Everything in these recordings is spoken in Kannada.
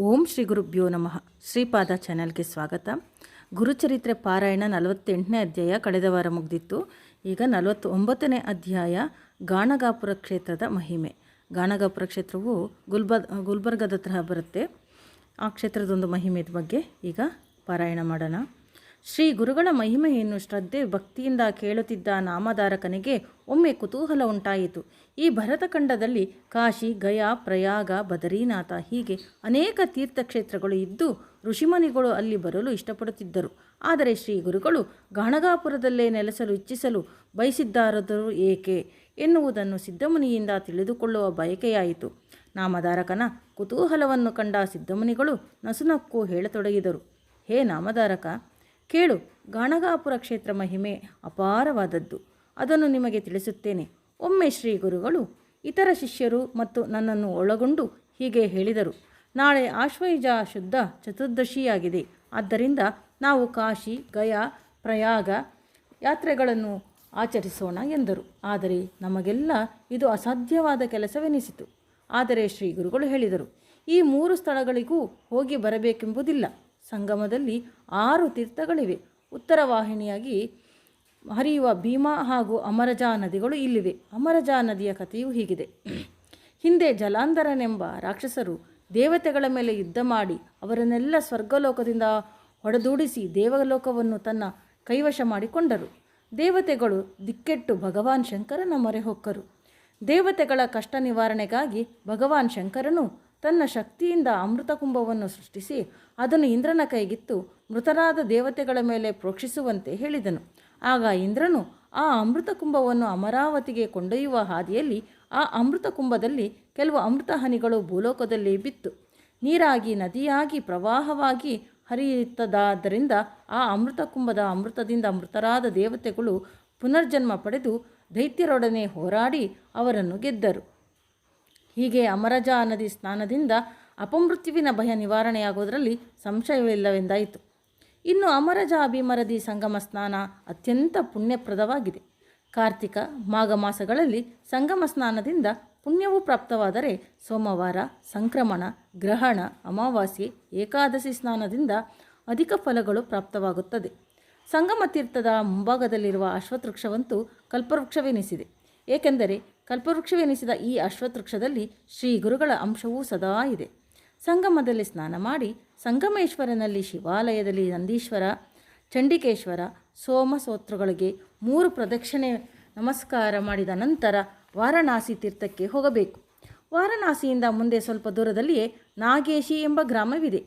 ಓಂ ಶ್ರೀ ಗುರುಭ್ಯೋ ನಮಃ. ಶ್ರೀಪಾದ ಚಾನೆಲ್ಗೆ ಸ್ವಾಗತ. ಗುರುಚರಿತ್ರೆ ಪಾರಾಯಣ ನಲವತ್ತೆಂಟನೇ ಅಧ್ಯಾಯ ಕಳೆದ ವಾರ ಮುಗಿದಿತ್ತು. ಈಗ ನಲವತ್ತು ಒಂಬತ್ತನೇ ಅಧ್ಯಾಯ ಗಾಣಗಾಪುರ ಕ್ಷೇತ್ರದ ಮಹಿಮೆ. ಗಾಣಗಾಪುರ ಕ್ಷೇತ್ರವು ಗುಲ್ಬ ಗುಲ್ಬರ್ಗದ ಹತ್ರ ಬರುತ್ತೆ. ಆ ಕ್ಷೇತ್ರದೊಂದು ಮಹಿಮೆದ ಬಗ್ಗೆ ಈಗ ಪಾರಾಯಣ ಮಾಡೋಣ. ಶ್ರೀ ಗುರುಗಳ ಮಹಿಮೆಯನ್ನು ಶ್ರದ್ಧೆ ಭಕ್ತಿಯಿಂದ ಕೇಳುತ್ತಿದ್ದ ನಾಮಧಾರಕನಿಗೆ ಒಮ್ಮೆ ಕುತೂಹಲ ಉಂಟಾಯಿತು. ಈ ಭರತಖಂಡದಲ್ಲಿ ಕಾಶಿ, ಗಯಾ, ಪ್ರಯಾಗ, ಬದರೀನಾಥ ಹೀಗೆ ಅನೇಕ ತೀರ್ಥಕ್ಷೇತ್ರಗಳು ಇದ್ದು ಋಷಿಮನಿಗಳು ಅಲ್ಲಿ ಬರಲು ಇಷ್ಟಪಡುತ್ತಿದ್ದರು. ಆದರೆ ಶ್ರೀ ಗುರುಗಳು ಗಾಣಗಾಪುರದಲ್ಲೇ ನೆಲೆಸಲು ಇಚ್ಛಿಸಲು ಬಯಸಿದ್ದಾರದರು ಏಕೆ ಎನ್ನುವುದನ್ನು ಸಿದ್ಧಮುನಿಯಿಂದ ತಿಳಿದುಕೊಳ್ಳುವ ಬಯಕೆಯಾಯಿತು. ನಾಮಧಾರಕನ ಕುತೂಹಲವನ್ನು ಕಂಡ ಸಿದ್ಧಮುನಿಗಳು ನಸುನಕ್ಕು ಹೇಳತೊಡಗಿದರು. ಹೇ ನಾಮಧಾರಕ ಕೇಳು, ಗಾಣಗಾಪುರ ಕ್ಷೇತ್ರ ಮಹಿಮೆ ಅಪಾರವಾದದ್ದು. ಅದನ್ನು ನಿಮಗೆ ತಿಳಿಸುತ್ತೇನೆ. ಒಮ್ಮೆ ಶ್ರೀ ಗುರುಗಳು ಇತರ ಶಿಷ್ಯರು ಮತ್ತು ನನ್ನನ್ನು ಒಳಗೊಂಡು ಹೀಗೆ ಹೇಳಿದರು, ನಾಳೆ ಆಶ್ವಯುಜ ಶುದ್ಧ ಚತುರ್ದಶಿಯಾಗಿದೆ. ಆದ್ದರಿಂದ ನಾವು ಕಾಶಿ, ಗಯಾ, ಪ್ರಯಾಗ ಯಾತ್ರೆಗಳನ್ನು ಆಚರಿಸೋಣ ಎಂದರು. ಆದರೆ ನಮಗೆಲ್ಲ ಇದು ಅಸಾಧ್ಯವಾದ ಕೆಲಸವೆನಿಸಿತು. ಆದರೆ ಶ್ರೀ ಗುರುಗಳು ಹೇಳಿದರು, ಈ ಮೂರು ಸ್ಥಳಗಳಿಗೂ ಹೋಗಿ ಬರಬೇಕೆಂಬುದಿಲ್ಲ. ಸಂಗಮದಲ್ಲಿ ಆರು ತೀರ್ಥಗಳಿವೆ. ಉತ್ತರ ವಾಹಿನಿಯಾಗಿ ಹರಿಯುವ ಭೀಮಾ ಹಾಗೂ ಅಮರಜಾ ನದಿಗಳು ಇಲ್ಲಿವೆ. ಅಮರಜಾ ನದಿಯ ಕಥೆಯೂ ಹೀಗಿದೆ. ಹಿಂದೆ ಜಲಾಂಧರನೆಂಬ ರಾಕ್ಷಸರು ದೇವತೆಗಳ ಮೇಲೆ ಯುದ್ಧ ಮಾಡಿ ಅವರನ್ನೆಲ್ಲ ಸ್ವರ್ಗಲೋಕದಿಂದ ಹೊಡೆದೂಡಿಸಿ ದೇವಲೋಕವನ್ನು ತನ್ನ ಕೈವಶ ಮಾಡಿಕೊಂಡರು. ದೇವತೆಗಳು ದಿಕ್ಕೆಟ್ಟು ಭಗವಾನ್ ಶಂಕರನ ಮೊರೆ ಹೊಕ್ಕರು. ದೇವತೆಗಳ ಕಷ್ಟ ನಿವಾರಣೆಗಾಗಿ ಭಗವಾನ್ ಶಂಕರನು ತನ್ನ ಶಕ್ತಿಯಿಂದ ಅಮೃತ ಕುಂಭವನ್ನು ಸೃಷ್ಟಿಸಿ ಅದನ್ನು ಇಂದ್ರನ ಕೈಗಿತ್ತು ಮೃತರಾದ ದೇವತೆಗಳ ಮೇಲೆ ಪ್ರೋಕ್ಷಿಸುವಂತೆ ಹೇಳಿದನು. ಆಗ ಇಂದ್ರನು ಆ ಅಮೃತ ಕುಂಭವನ್ನು ಅಮರಾವತಿಗೆ ಕೊಂಡೊಯ್ಯುವ ಹಾದಿಯಲ್ಲಿ ಆ ಅಮೃತ ಕುಂಭದಲ್ಲಿ ಕೆಲವು ಅಮೃತ ಹನಿಗಳು ಭೂಲೋಕದಲ್ಲಿ ಬಿತ್ತು. ನೀರಾಗಿ ನದಿಯಾಗಿ ಪ್ರವಾಹವಾಗಿ ಹರಿಯುತ್ತದಾದ್ದರಿಂದ ಆ ಅಮೃತ ಕುಂಭದ ಅಮೃತದಿಂದ ಮೃತರಾದ ದೇವತೆಗಳು ಪುನರ್ಜನ್ಮ ಪಡೆದು ದೈತ್ಯರೊಡನೆ ಹೋರಾಡಿ ಅವರನ್ನು ಗೆದ್ದರು. ಹೀಗೆ ಅಮರಜಾ ನದಿ ಸ್ನಾನದಿಂದ ಅಪಮೃತ್ಯುವಿನ ಭಯ ನಿವಾರಣೆಯಾಗುವುದರಲ್ಲಿ ಸಂಶಯವಿಲ್ಲವೆಂದಾಯಿತು. ಇನ್ನು ಅಮರಜಾ ಭೀಮರದಿ ಸಂಗಮ ಸ್ನಾನ ಅತ್ಯಂತ ಪುಣ್ಯಪ್ರದವಾಗಿದೆ. ಕಾರ್ತಿಕ ಮಾಘ ಮಾಸಗಳಲ್ಲಿ ಸಂಗಮ ಸ್ನಾನದಿಂದ ಪುಣ್ಯವು ಪ್ರಾಪ್ತವಾದರೆ ಸೋಮವಾರ ಸಂಕ್ರಮಣ, ಗ್ರಹಣ, ಅಮಾವಾಸ್ಯೆ, ಏಕಾದಶಿ ಸ್ನಾನದಿಂದ ಅಧಿಕ ಫಲಗಳು ಪ್ರಾಪ್ತವಾಗುತ್ತದೆ. ಸಂಗಮ ತೀರ್ಥದ ಮುಂಭಾಗದಲ್ಲಿರುವ ಅಶ್ವತ್ವೃಕ್ಷವಂತೂ ಕಲ್ಪವೃಕ್ಷವೆನಿಸಿದೆ. ಏಕೆಂದರೆ ಕಲ್ಪವೃಕ್ಷವೆನಿಸಿದ ಈ ಅಶ್ವತ್ವೃಕ್ಷದಲ್ಲಿ ಶ್ರೀ ಗುರುಗಳ ಅಂಶವೂ ಸದಾ ಇದೆ. ಸಂಗಮದಲ್ಲಿ ಸ್ನಾನ ಮಾಡಿ ಸಂಗಮೇಶ್ವರನಲ್ಲಿ ಶಿವಾಲಯದಲ್ಲಿ ನಂದೀಶ್ವರ, ಚಂಡಿಕೇಶ್ವರ, ಸೋಮಸೋತ್ರಗಳಿಗೆ ಮೂರು ಪ್ರದಕ್ಷಿಣೆ ನಮಸ್ಕಾರ ಮಾಡಿದ ನಂತರ ವಾರಣಾಸಿ ತೀರ್ಥಕ್ಕೆ ಹೋಗಬೇಕು. ವಾರಣಾಸಿಯಿಂದ ಮುಂದೆ ಸ್ವಲ್ಪ ದೂರದಲ್ಲಿಯೇ ನಾಗೇಶಿ ಎಂಬ ಗ್ರಾಮವಿದೆ.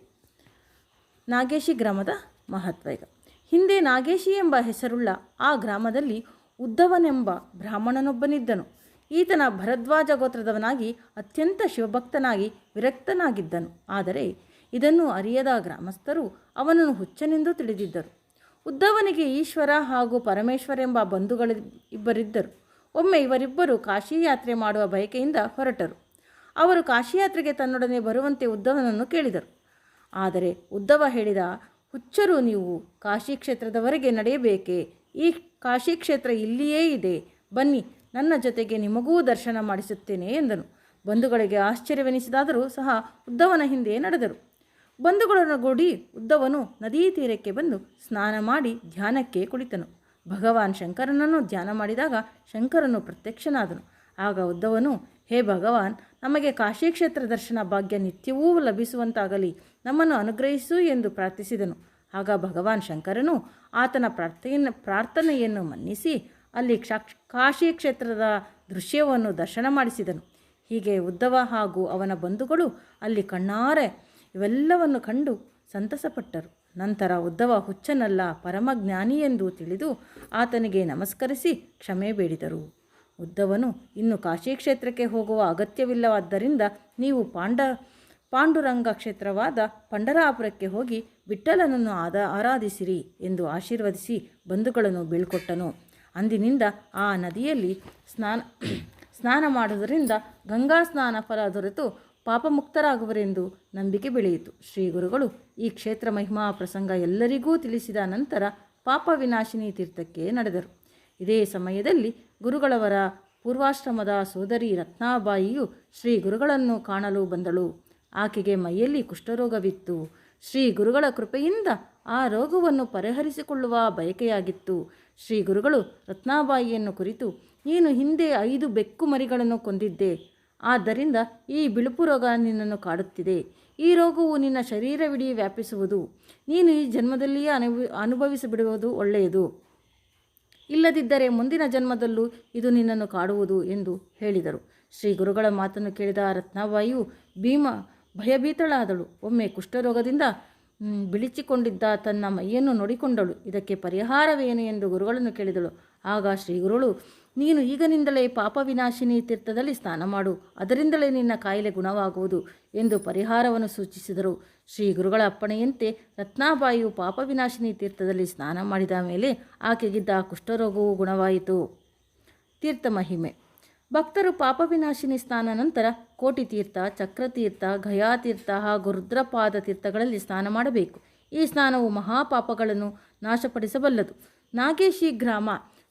ನಾಗೇಶಿ ಗ್ರಾಮದ ಮಹತ್ವ ಈಗ. ಹಿಂದೆ ನಾಗೇಶಿ ಎಂಬ ಹೆಸರುಳ್ಳ ಆ ಗ್ರಾಮದಲ್ಲಿ ಉದ್ದವನೆಂಬ ಬ್ರಾಹ್ಮಣನೊಬ್ಬನಿದ್ದನು. ಈತನ ಭರದ್ವಾಜ ಗೋತ್ರದವನಾಗಿ ಅತ್ಯಂತ ಶಿವಭಕ್ತನಾಗಿ ವಿರಕ್ತನಾಗಿದ್ದನು. ಆದರೆ ಇದನ್ನು ಅರಿಯದ ಗ್ರಾಮಸ್ಥರು ಅವನನ್ನು ಹುಚ್ಚನೆಂದು ತಿಳಿದಿದ್ದರು. ಉದ್ದವನಿಗೆ ಈಶ್ವರ ಹಾಗೂ ಪರಮೇಶ್ವರ ಎಂಬ ಬಂಧುಗಳ ಇಬ್ಬರಿದ್ದರು. ಒಮ್ಮೆ ಇವರಿಬ್ಬರು ಕಾಶಿ ಯಾತ್ರೆ ಮಾಡುವ ಬಯಕೆಯಿಂದ ಹೊರಟರು. ಅವರು ಕಾಶಿಯಾತ್ರೆಗೆ ತನ್ನೊಡನೆ ಬರುವಂತೆ ಉದ್ದವನನ್ನು ಕೇಳಿದರು. ಆದರೆ ಉದ್ದವ ಹೇಳಿದ, ಹುಚ್ಚರು ನೀವು ಕಾಶಿ ಕ್ಷೇತ್ರದವರೆಗೆ ನಡೆಯಬೇಕೆ? ಈ ಕಾಶಿ ಕ್ಷೇತ್ರ ಇಲ್ಲಿಯೇ ಇದೆ. ಬನ್ನಿ ನನ್ನ ಜೊತೆಗೆ ನಿಮಗೂ ದರ್ಶನ ಮಾಡಿಸುತ್ತೇನೆ ಎಂದನು. ಬಂಧುಗಳಿಗೆ ಆಶ್ಚರ್ಯವೆನಿಸಿದಾದರೂ ಸಹ ಉದ್ದವನ ಹಿಂದೆ ನಡೆದರು. ಬಂಧುಗಳನ್ನು ಗೂಡಿ ಉದ್ದವನು ನದೀ ತೀರಕ್ಕೆ ಬಂದು ಸ್ನಾನ ಮಾಡಿ ಧ್ಯಾನಕ್ಕೆ ಕುಳಿತನು. ಭಗವಾನ್ ಶಂಕರನನ್ನು ಧ್ಯಾನ ಮಾಡಿದಾಗ ಶಂಕರನು ಪ್ರತ್ಯಕ್ಷನಾದನು. ಆಗ ಉದ್ದವನು, ಹೇ ಭಗವಾನ್, ನಮಗೆ ಕಾಶಿ ಕ್ಷೇತ್ರ ದರ್ಶನ ಭಾಗ್ಯ ನಿತ್ಯವೂ ಲಭಿಸುವಂತಾಗಲಿ, ನಮ್ಮನ್ನು ಅನುಗ್ರಹಿಸು ಎಂದು ಪ್ರಾರ್ಥಿಸಿದನು. ಆಗ ಭಗವಾನ್ ಶಂಕರನು ಆತನ ಪ್ರಾರ್ಥೆಯನ್ನು, ಪ್ರಾರ್ಥನೆಯನ್ನು ಮನ್ನಿಸಿ ಅಲ್ಲಿ ಕ್ಷಾಕ್ಷ ಕಾಶಿ ಕ್ಷೇತ್ರದ ದೃಶ್ಯವನ್ನು ದರ್ಶನ ಮಾಡಿಸಿದನು. ಹೀಗೆ ಉದ್ದವ ಹಾಗೂ ಅವನ ಬಂಧುಗಳು ಅಲ್ಲಿ ಕಣ್ಣಾರೆ ಇವೆಲ್ಲವನ್ನು ಕಂಡು ಸಂತಸಪಟ್ಟರು. ನಂತರ ಉದ್ದವ ಹುಚ್ಚನಲ್ಲ, ಪರಮಜ್ಞಾನಿ ಎಂದು ತಿಳಿದು ಆತನಿಗೆ ನಮಸ್ಕರಿಸಿ ಕ್ಷಮೆ ಬೇಡಿದರು. ಉದ್ದವನು, ಇನ್ನು ಕಾಶಿ ಕ್ಷೇತ್ರಕ್ಕೆ ಹೋಗುವ ಅಗತ್ಯವಿಲ್ಲವಾದ್ದರಿಂದ ನೀವು ಪಾಂಡ, ಪಾಂಡುರಂಗ ಕ್ಷೇತ್ರವಾದ ಪಂಡರಾಪುರಕ್ಕೆ ಹೋಗಿ ವಿಠಲನನ್ನು ಆದ, ಆರಾಧಿಸಿರಿ ಎಂದು ಆಶೀರ್ವದಿಸಿ ಬಂಧುಗಳನ್ನು ಬೀಳ್ಕೊಟ್ಟನು. ಅಂದಿನಿಂದ ಆ ನದಿಯಲ್ಲಿ ಸ್ನಾನ ಸ್ನಾನ ಮಾಡುವುದರಿಂದ ಗಂಗಾ ಸ್ನಾನ ಫಲ ದೊರೆತು ಪಾಪಮುಕ್ತರಾಗುವರೆಂದು ನಂಬಿಕೆ ಬೆಳೆಯಿತು. ಶ್ರೀ ಗುರುಗಳು ಈ ಕ್ಷೇತ್ರ ಮಹಿಮಾ ಪ್ರಸಂಗ ಎಲ್ಲರಿಗೂ ತಿಳಿಸಿದ ನಂತರ ಪಾಪ ವಿನಾಶಿನಿ ತೀರ್ಥಕ್ಕೆ ನಡೆದರು. ಇದೇ ಸಮಯದಲ್ಲಿ ಗುರುಗಳವರ ಪೂರ್ವಾಶ್ರಮದ ಸೋದರಿ ರತ್ನಾಬಾಯಿಯು ಶ್ರೀ ಗುರುಗಳನ್ನು ಕಾಣಲು ಬಂದಳು. ಆಕೆಗೆ ಮೈಯಲ್ಲಿ ಕುಷ್ಠರೋಗವಿತ್ತು. ಶ್ರೀ ಗುರುಗಳ ಕೃಪೆಯಿಂದ ಆ ರೋಗವನ್ನು ಪರಿಹರಿಸಿಕೊಳ್ಳುವ ಬಯಕೆಯಾಗಿತ್ತು. ಶ್ರೀ ಗುರುಗಳು ರತ್ನಾಬಾಯಿಯನ್ನು ಕುರಿತು, ನೀನು ಹಿಂದೆ ಐದು ಬೆಕ್ಕು ಮರಿಗಳನ್ನು ಕೊಂದಿದ್ದೆ. ಆದ್ದರಿಂದ ಈ ಬಿಳುಪು ರೋಗ ನಿನ್ನನ್ನು ಕಾಡುತ್ತಿದೆ. ಈ ರೋಗವು ನಿನ್ನ ಶರೀರವಿಡೀ ವ್ಯಾಪಿಸುವುದು. ನೀನು ಈ ಜನ್ಮದಲ್ಲಿಯೇ ಅನುಭವಿ, ಅನುಭವಿಸಿಬಿಡುವುದು ಒಳ್ಳೆಯದು. ಇಲ್ಲದಿದ್ದರೆ ಮುಂದಿನ ಜನ್ಮದಲ್ಲೂ ಇದು ನಿನ್ನನ್ನು ಕಾಡುವುದು ಎಂದು ಹೇಳಿದರು. ಶ್ರೀ ಗುರುಗಳ ಮಾತನ್ನು ಕೇಳಿದ ರತ್ನಾಬಾಯಿಯು ಭೀಮ ಭಯಭೀತಳಾದಳು. ಒಮ್ಮೆ ಕುಷ್ಠರೋಗದಿಂದ ಬಿಳಿಚಿಕೊಂಡಿದ್ದ ತನ್ನ ಮೈಯನ್ನು ನೋಡಿಕೊಂಡಳು. ಇದಕ್ಕೆ ಪರಿಹಾರವೇನು ಎಂದು ಗುರುಗಳನ್ನು ಕೇಳಿದಳು. ಆಗ ಶ್ರೀ ಗುರುಗಳು ನೀನು ಈಗನಿಂದಲೇ ಪಾಪವಿನಾಶಿನಿ ತೀರ್ಥದಲ್ಲಿ ಸ್ನಾನ ಮಾಡು. ಅದರಿಂದಲೇ ನಿನ್ನ ಕಾಯಿಲೆ ಗುಣವಾಗುವುದು ಎಂದು ಪರಿಹಾರವನ್ನು ಸೂಚಿಸಿದರು. ಶ್ರೀ ಗುರುಗಳ ಅಪ್ಪಣೆಯಂತೆ ರತ್ನಾಬಾಯಿಯು ಪಾಪವಿನಾಶಿನಿ ತೀರ್ಥದಲ್ಲಿ ಸ್ನಾನ ಮಾಡಿದ ಮೇಲೆ ಆಕೆಗಿದ್ದ ಕುಷ್ಠರೋಗವು ಗುಣವಾಯಿತು. ತೀರ್ಥ ಮಹಿಮೆ. ಭಕ್ತರು ಪಾಪವಿನಾಶಿನಿ ಸ್ನಾನ ನಂತರ ಕೋಟಿ ತೀರ್ಥ, ಚಕ್ರತೀರ್ಥ ಗಯಾತೀರ್ಥ ಹಾಗೂ ರುದ್ರಪಾದ ತೀರ್ಥಗಳಲ್ಲಿ ಸ್ನಾನ ಮಾಡಬೇಕು. ಈ ಸ್ನಾನವು ಮಹಾಪಾಪಗಳನ್ನು ನಾಶಪಡಿಸಬಲ್ಲದು. ನಾಗೇಶಿ ಗ್ರಾಮ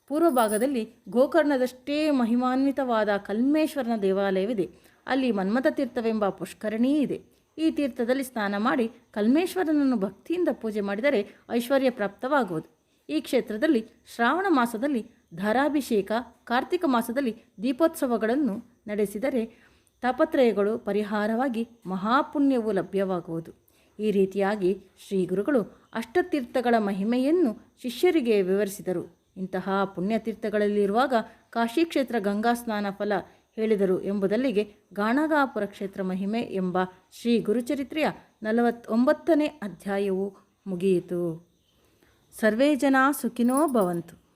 ಪೂರ್ವ ಭಾಗದಲ್ಲಿ ಗೋಕರ್ಣದಷ್ಟೇ ಮಹಿಮಾನ್ವಿತವಾದ ಕಲ್ಮೇಶ್ವರನ ದೇವಾಲಯವಿದೆ. ಅಲ್ಲಿ ಮನ್ಮಥ ತೀರ್ಥವೆಂಬ ಪುಷ್ಕರಣಿ ಇದೆ. ಈ ತೀರ್ಥದಲ್ಲಿ ಸ್ನಾನ ಮಾಡಿ ಕಲ್ಮೇಶ್ವರನನ್ನು ಭಕ್ತಿಯಿಂದ ಪೂಜೆ ಮಾಡಿದರೆ ಐಶ್ವರ್ಯ ಪ್ರಾಪ್ತವಾಗುವುದು. ಈ ಕ್ಷೇತ್ರದಲ್ಲಿ ಶ್ರಾವಣ ಮಾಸದಲ್ಲಿ ಧಾರಾಭಿಷೇಕ ಕಾರ್ತಿಕ ಮಾಸದಲ್ಲಿ ದೀಪೋತ್ಸವಗಳನ್ನು ನಡೆಸಿದರೆ ತಾಪತ್ರಯಗಳು ಪರಿಹಾರವಾಗಿ ಮಹಾಪುಣ್ಯವು ಲಭ್ಯವಾಗುವುದು. ಈ ರೀತಿಯಾಗಿ ಶ್ರೀ ಗುರುಗಳು ಅಷ್ಟತೀರ್ಥಗಳ ಮಹಿಮೆಯನ್ನು ಶಿಷ್ಯರಿಗೆ ವಿವರಿಸಿದರು. ಇಂತಹ ಪುಣ್ಯತೀರ್ಥಗಳಲ್ಲಿರುವಾಗ ಕಾಶಿ ಕ್ಷೇತ್ರ ಗಂಗಾ ಸ್ನಾನ ಫಲ ಹೇಳಿದರು ಎಂಬುದಲ್ಲಿಗೆ ಗಾಣಗಾಪುರ ಕ್ಷೇತ್ರ ಮಹಿಮೆ ಎಂಬ ಶ್ರೀ ಗುರುಚರಿತ್ರೆಯ ನಲವತ್ತೊಂಬತ್ತನೇ ಅಧ್ಯಾಯವು ಮುಗಿಯಿತು. ಸರ್ವೇ ಜನ ಸುಖಿನೋ ಭವಂತು.